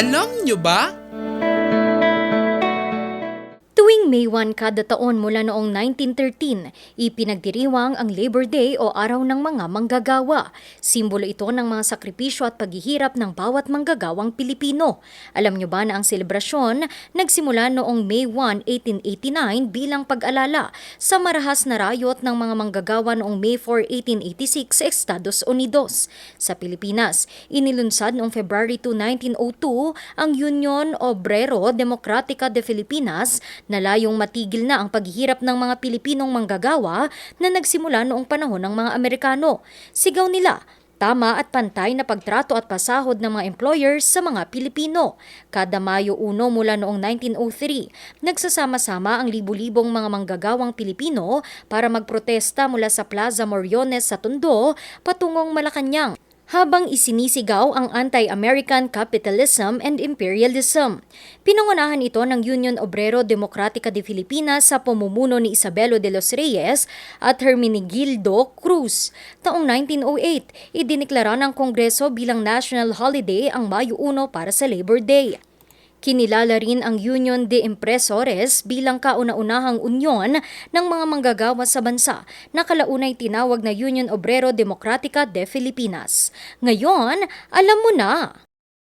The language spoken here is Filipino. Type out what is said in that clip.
Alam nyo ba? May 1 kada taon mula noong 1913, ipinagdiriwang ang Labor Day o Araw ng Mga Manggagawa. Simbolo ito ng mga sakripisyo at paghihirap ng bawat manggagawang Pilipino. Alam nyo ba na ang selebrasyon nagsimula noong May 1, 1889 bilang pag-alala sa marahas na rayot ng mga manggagawa noong May 4, 1886 sa Estados Unidos. Sa Pilipinas, inilunsad noong February 2, 1902 ang Union Obrero Democratica de Filipinas na layong matigil na ang paghihirap ng mga Pilipinong manggagawa na nagsimula noong panahon ng mga Amerikano. Sigaw nila, tama at pantay na pagtrato at pasahod ng mga employers sa mga Pilipino. Kada Mayo 1 mula noong 1903, nagsasama-sama ang libu-libong mga manggagawang Pilipino para magprotesta mula sa Plaza Moriones sa Tondo patungong Malacanang habang isinisigaw ang anti-American capitalism and imperialism. Pinangunahan ito ng Union Obrero Democratica de Filipinas sa pamumuno ni Isabelo de los Reyes at Hermenegildo Cruz. Taong 1908, idiniklara ng Kongreso bilang national holiday ang Mayo 1 para sa Labor Day. Kinilala rin ang Union de Impresores bilang kauna-unahang unyon ng mga manggagawa sa bansa na kalaunay tinawag na Union Obrero Democratica de Filipinas. Ngayon, alam mo na!